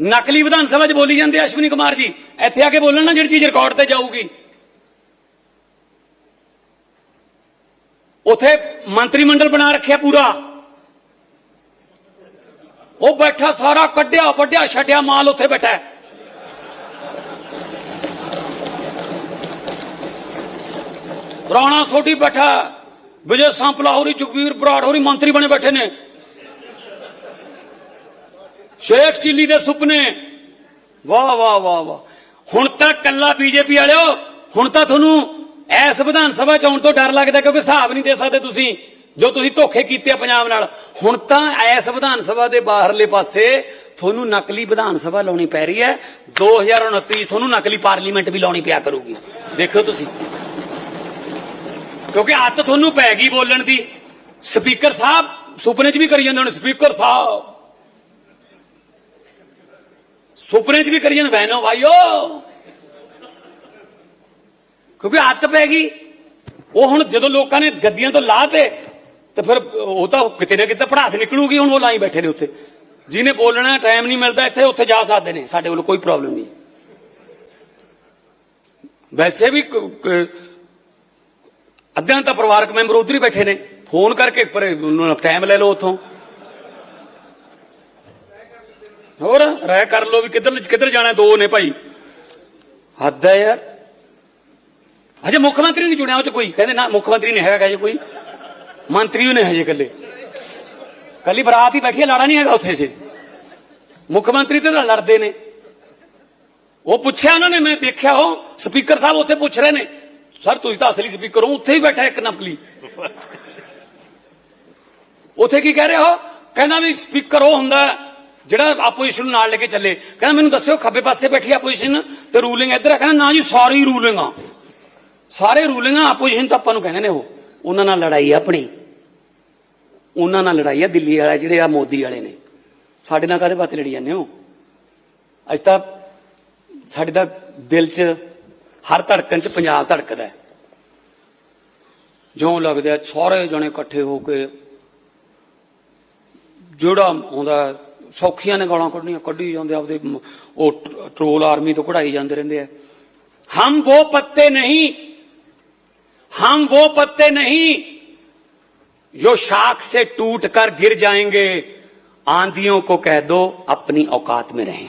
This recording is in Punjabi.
ਨਕਲੀ ਵਿਧਾਨ ਸਭਾ 'ਚ ਬੋਲੀ ਜਾਂਦੇ ਅਸ਼ਵਨੀ ਕੁਮਾਰ ਜੀ। ਇੱਥੇ ਆ ਕੇ ਬੋਲਣ ਨਾ ਜਿਹੜੀ ਚੀਜ਼ ਰਿਕਾਰਡ ਤੇ ਜਾਊਗੀ। ਉਥੇ ਮੰਤਰੀ ਮੰਡਲ ਬਣਾ ਰੱਖਿਆ ਪੂਰਾ। ਉਹ ਬੈਠਾ ਸਾਰਾ ਕੱਢਿਆ ਵੱਡਿਆ ਛੱਡਿਆ, ਮਾਲ ਉੱਥੇ ਬੈਠਾ ਰਾਣਾ ਸੋਢੀ ਬੈਠਾ, ਵਿਜੇ ਸੰਪਲਾ ਹੋਰੀ, ਜਗਵੀਰ ਬਰਾੜ ਹੋਰੀ ਮੰਤਰੀ ਬਣੇ ਬੈਠੇ ਨੇ। ਸ਼ੇਖ ਚਿੱਲੀ ਦੇ ਸੁਪਨੇ। ਵਾਹ ਵਾਹ ਵਾਹ ਵਾਹ। ਹੁਣ ਤਾਂ ਕੱਲਾ ਬੀਜੇਪੀ ਵਾਲਿਓ, ਹੁਣ ਤਾਂ ਤੁਹਾਨੂੰ ਐਸ ਵਿਧਾਨ ਸਭਾ ਚ ਆਉਣ ਤੋਂ ਡਰ ਲੱਗਦਾ ਕਿਉਂਕਿ ਹਿਸਾਬ ਨਹੀਂ ਦੇ ਸਕਦੇ ਤੁਸੀਂ, ਜੋ ਤੁਸੀਂ ਧੋਖੇ ਕੀਤੇ ਆ ਪੰਜਾਬ ਨਾਲ। ਹੁਣ ਤਾਂ ਐਸ ਵਿਧਾਨ ਸਭਾ ਦੇ ਬਾਹਰਲੇ ਪਾਸੇ ਤੁਹਾਨੂੰ ਨਕਲੀ ਵਿਧਾਨ ਸਭਾ ਲਾਉਣੀ ਪੈ ਰਹੀ ਹੈ। 2029 ਚ ਤੁਹਾਨੂੰ ਨਕਲੀ ਪਾਰਲੀਮੈਂਟ ਵੀ ਲਾਉਣੀ ਪਿਆ ਕਰੂਗੀ। ਦੇਖਿਓ ਤੁਸੀਂ। ਕਿਉਂਕਿ ਆਦਤ ਤੁਹਾਨੂੰ ਪੈ ਗਈ ਬੋਲਣ ਦੀ। ਸਪੀਕਰ ਸਾਹਿਬ ਸੁਪਨੇ 'ਚ ਵੀ ਕਰੀ ਜਾਂਦੇ ਹੁਣ, ਸਪੀਕਰ ਸਾਹਿਬ। ਸੁਪਨੇ 'ਚ ਵੀ ਕਰੀ ਜਾਂਦੇ ਬਹਿਨੋ ਭਾਈਓ। ਕਿਉਂਕਿ ਆਦਤ ਪੈ ਗਈ। ਉਹ ਹੁਣ ਜਦੋਂ ਲੋਕਾਂ ਨੇ ਗੱਦੀਆਂ ਤੋਂ ਲਾਤੇ ਤੇ ਫਿਰ ਉਹ ਤਾਂ ਕਿਤੇ ਨਾ ਕਿਤੇ ਪੜਾਸ ਨਿਕਲੂਗੀ, ਹੁਣ ਉਹ ਲਾਈ ਬੈਠੇ ਨੇ ਉੱਥੇ। ਜਿਹਨੇ ਬੋਲਣਾ, ਟਾਈਮ ਨਹੀਂ ਮਿਲਦਾ, ਇੱਥੇ ਉੱਥੇ ਜਾ ਸਕਦੇ ਨੇ। ਸਾਡੇ ਕੋਲ ਕੋਈ ਪ੍ਰੋਬਲਮ ਨਹੀਂ। ਵੈਸੇ ਵੀ ਕ- ਅੱਧਿਆਂ ਤਾਂ ਪਰਿਵਾਰਕ ਮੈਂਬਰ ਉਧਰ ਹੀ ਬੈਠੇ ਨੇ। ਫੋਨ ਕਰਕੇ, ਪਰ ਟਾਈਮ ਲੈ ਲਓ ਉੱਥੋਂ। ਹੋਰ, ਰਾਇ ਕਰ ਲਓ ਵੀ ਕਿੱਧਰ ਕਿੱਧਰ ਜਾਣਾ ਦੋ ਨੇ ਭਾਈ। ਹੱਦ ਹੈ ਯਾਰ। ਹਜੇ ਮੁੱਖ ਮੰਤਰੀ ਨਹੀਂ ਚੁਣਿਆ ਉਹ ਚ ਕੋਈ। ਕਹਿੰਦੇ ਨਾ, ਮੁੱਖ ਮੰਤਰੀ ਨਹੀਂ ਹੈਗਾ ਹਜੇ ਕੋਈ। ਮੰਤਰੀ ਹੀ ਨੇ ਹਜੇ ਇਕੱਲੇ। ਕੱਲੀ ਬਰਾਤ ਹੀ ਬੈਠੀ ਹੈ ਲਾੜਾ ਨਹੀਂ ਹੈਗਾ ਉੱਥੇ ਸੇ ਮੁੱਖ ਮੰਤਰੀ ਤੇ ਤਾਂ ਲੜਦੇ ਨੇ। ਉਹ ਪੁੱਛਿਆ ਉਹਨਾਂ ਨੇ, ਮੈਂ ਦੇਖਿਆ ਉਹ ਸਪੀਕਰ ਸਾਹਿਬ ਉੱਥੇ ਪੁੱਛ ਰਹੇ ਨੇ, ਸਰ, ਤੁਸੀਂ ਤਾਂ ਅਸਲੀ ਸਪੀਕਰ ਹੋ, ਉੱਥੇ ਹੀ ਬੈਠਾ ਇੱਕ ਨਕਲੀ। ਉੱਥੇ ਕੀ ਕਹਿ ਰਹੇ ਹੋ ਕਹਿੰਦਾ ਵੀ ਸਪੀਕਰ ਉਹ ਹੁੰਦਾ ਜਿਹੜਾ ਆਪੋਜੀਸ਼ਨ ਨੂੰ ਨਾਲ ਲੈ ਕੇ ਚੱਲੇ। ਕਹਿੰਦਾ, ਮੈਨੂੰ ਦੱਸਿਓ, ਖੱਬੇ ਪਾਸੇ ਬੈਠੀ ਆਪੋਜੀਸ਼ਨ ਤੇ ਰੂਲਿੰਗ ਇੱਧਰ ਹੈ ਕਹਿੰਦਾ, ਨਾ ਜੀ, ਸਾਰੀ ਰੂਲਿੰਗ ਆ। ਸਾਰੇ ਰੂਲਿੰਗ ਆਪੋਜੀਸ਼ਨ ਤਾਂ ਆਪਾਂ ਨੂੰ ਕਹਿੰਦੇ ਨੇ ਉਹ। ਉਹਨਾਂ ਨਾਲ ਲੜਾਈ ਆ ਆਪਣੀ। ਉਹਨਾਂ ਨਾਲ ਲੜਾਈ ਆ, ਦਿੱਲੀ ਵਾਲੇ ਜਿਹੜੇ ਆ, ਮੋਦੀ ਵਾਲੇ ਨੇ। ਸਾਡੇ ਨਾਲ ਕਾਹਦੇ ਬਾਤ ਲੜੀ ਜਾਂਦੇ ਹੋ? ਅੱਜ ਤਾਂ ਸਾਡੇ ਦਾ ਦਿਲ 'ਚ, ਹਰ ਧੜਕਣ 'ਚ ਪੰਜਾਬ ਧੜਕਦਾ ਜਿਉਂ ਲੱਗਦਾ ਹੈ ਸਾਰੇ ਜਣੇ ਇਕੱਠੇ ਹੋ ਕੇ ਜਿਹੜਾ ਆਉਂਦਾ ਸੌਖੀਆਂ ਨੇ ਗਾਲਾਂ ਕੱਢਣੀਆਂ ਕੱਢੀ ਜਾਂਦੇ ਆਪਦੇ ਮ- ਉਹ ਟ- ਟਰੋਲ ਆਰਮੀ ਤੋਂ ਕਢਾਈ ਜਾਂਦੇ ਰਹਿੰਦੇ ਆ ਹਮ ਉਹ ਪੱਤੇ ਨਹੀਂ हम वो पत्ते नहीं जो शाख से टूट कर गिर जाएंगे आंधियों को कह दो अपनी औकात में रहें